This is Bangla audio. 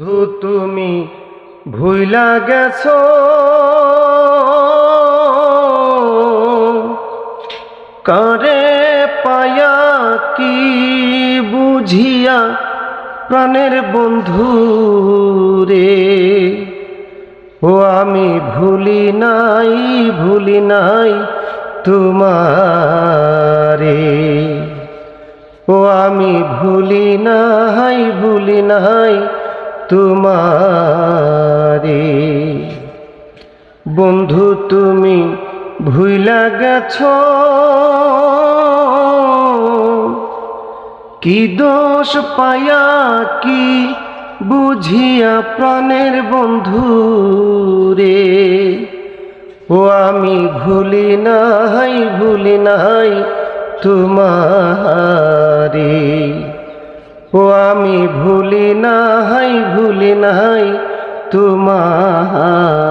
ধু তুমি ভুইলা গেছ। কারে পায়া কি বুঝিয়া প্রাণের বন্ধু রে? ও, আমি ভুলি নাই ভুলি নাই তোমারে। ও, আমি ভুলি নাই ভুলি নাই তোমারে। বন্ধু, তুমি ভুইলা গেছ। কি দোষ পায়া, কি বুঝিয়া প্রাণের বন্ধু রে? ও, আমি ভুলি নাই ভুলি নাই তোমারে। ও আমি ভুলি নাই ভুলি নাই তোমার